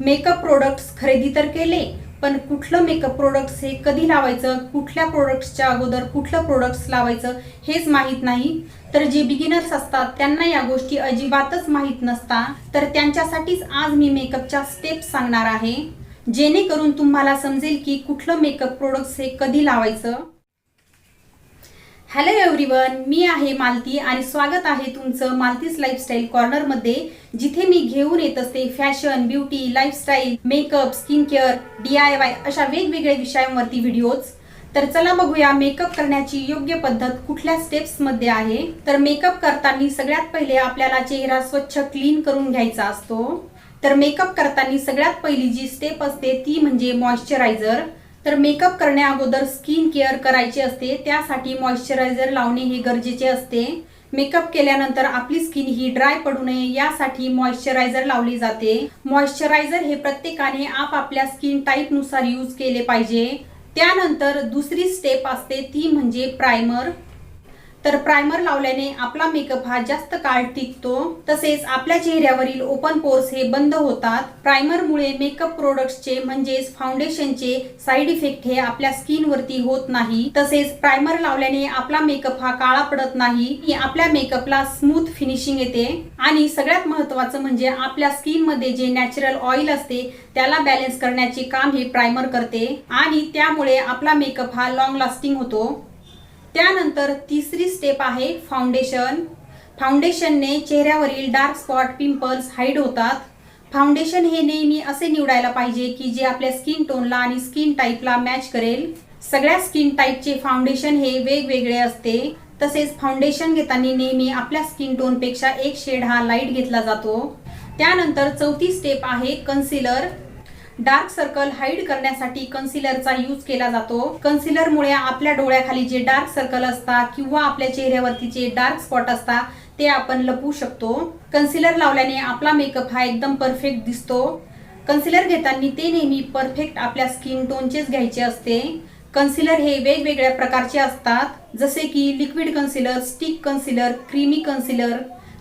Makeup products खरेदी तर केले पण कुठलं मेकअप प्रोडक्ट्स हे कधी लावायचं कुठल्या प्रोडक्ट्सच्या अगोदर कुठलं प्रोडक्ट्स लावायचं हेच माहीत नाही. तर जे बिगिनर्स असतात त्यांना या गोष्टी अजिबातच माहीत नसतात तर त्यांच्यासाठीच आज मी मेकअपच्या स्टेप्स सांगणार आहे. जेणेकरून तुम्हाला समजेल की कुठलं मेकअप प्रोडक्ट्स हे कधी लावायचं. हॅलो एव्हरीवन मी आहे मालती आणि स्वागत आहे तुमचं मालतीस लाईफस्टाईल कॉर्नरमध्ये जिथे मी घेऊन येत असते fashion beauty lifestyle makeup skin care D I Y अशा वेगवेगळ्या विषयांवरती व्हिडिओज तर चला बघूया मेकअप करण्याची योग्य पद्धत कुठल्या स्टेप्समध्ये आहे. तर मेकअप करताना सगळ्यात पहिले आपल्याला चेहरा स्वच्छ क्लीन करून घ्यायचा असतो. तर मेकअप करताना सगळ्यात पहिली जी स्टेप असते ती म्हणजे मॉइश्चरायझर तर मेकअप करण्या अगोदर स्किन केअर करायची असते त्यासाठी मॉइश्चरायझर लावणे हे गरजेचे असते. मेकअप केल्यानंतर आपली स्किन ही ड्राय पडू नये यासाठी मॉइश्चरायझर लावली जाते. मॉइश्चरायझर हे प्रत्येकाने आपापल्या स्किन टाईपनुसार यूज केले पाहिजे. त्यानंतर दुसरी स्टेप असते ती म्हणजे प्रायमर तर प्रायमर लावल्याने आपला मेकअप हा जास्त काळ टिकतो. तसेच आपल्या चेहऱ्यावरील ओपन पोर्स हे बंद होतात. प्रायमरमुळे मेकअप प्रोडक्ट्सचे म्हणजेच फाउंडेशनचे साईड इफेक्ट हे आपल्या स्किनवरती होत नाही. तसेच प्रायमर लावल्याने आपला मेकअप हा काळा पडत नाही. आपल्या मेकअपला स्मूथ फिनिशिंग येते. आणि सगळ्यात महत्वाचं म्हणजे आपल्या स्किनमध्ये जे नॅचरल ऑइल असते त्याला बॅलन्स करण्याचे काम हे प्रायमर करते. आणि त्यामुळे आपला मेकअप हा लॉंग लास्टिंग होतो. त्यानंतर तिसरी स्टेप आहे फाउंडेशन फाउंडेशनने चेहऱ्यावरील डार्क स्पॉट पिंपल्स हाईड होतात. फाउंडेशन हे नेहमी असे निवडायला पाहिजे की जे आपल्या स्किन टोनला आणि स्किन टाईपला मॅच करेल. सगळ्या स्किन टाईपचे फाउंडेशन हे वेगवेगळे असते. तसेच फाउंडेशन घेताना नेहमी आपल्या स्किन टोनपेक्षा एक शेड हा लाइट घेतला जातो. त्यानंतर चौथी स्टेप आहे कन्सिलर डार्क सर्कल हाईड करण्यासाठी कन्सिलरचा यूज केला जातो. कन्सिलरमुळे आपल्या डोळ्याखाली जे डार्क सर्कल असतात किंवा आपल्या चेहऱ्यावरती जे डार्क स्पॉट असतात ते आपण लपवू शकतो. कन्सिलर लावल्याने आपला मेकअप हा एकदम परफेक्ट दिसतो. कन्सिलर घेताना ते नेहमी परफेक्ट आपल्या स्किन टोनचेच घ्यायचे असते. कन्सिलर हे वेगवेगळ्या प्रकारचे असतात जसे की liquid concealer stick concealer creamy concealer.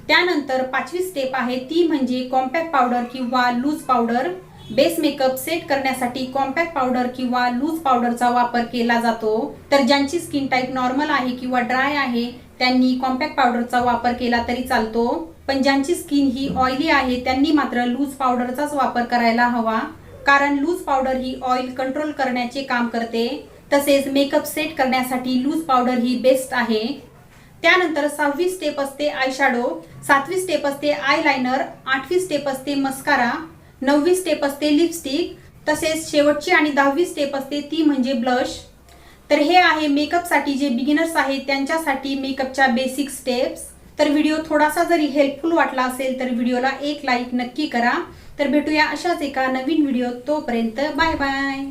त्यानंतर पाचवी स्टेप आहे ती म्हणजे कॉम्पॅक्ट पावडर किंवा loose powder. Base makeup set करण्यासाठी कॉम्पॅक्ट पावडर किंवा लूज पावडरचा वापर केला जातो. तर ज्यांची स्किन टाईप नॉर्मल आहे किंवा ड्राय आहे त्यांनी कॉम्पॅक्ट पावडरचा वापर केला तरी चालतो. पण ज्यांची स्किन ही ऑइली आहे त्यांनी मात्र लूज पावडरचाच वापर करायला हवा. कारण लूज पावडर ही ऑइल कंट्रोल करण्याचे काम करते. तसेच मेकअप सेट करण्यासाठी लूज पावडर ही बेस्ट आहे. त्यानंतर सहावी स्टेप असते आय शॅडो सातवी स्टेप असते आय लायनर आठवी स्टेप असते मस्कारा. नववी स्टेप असते लिपस्टिक तसेच शेवटची आणि दहावी स्टेप असते ती म्हणजे ब्लश तर हे आहे मेकअपसाठी जे बिगिनर्स आहेत त्यांच्यासाठी मेकअपच्या बेसिक स्टेप्स तर व्हिडिओ थोडासा जरी हेल्पफुल वाटला असेल तर व्हिडिओला एक लाईक नक्की करा. तर भेटूया अशाच एका नवीन व्हिडिओ तोपर्यंत. Bye bye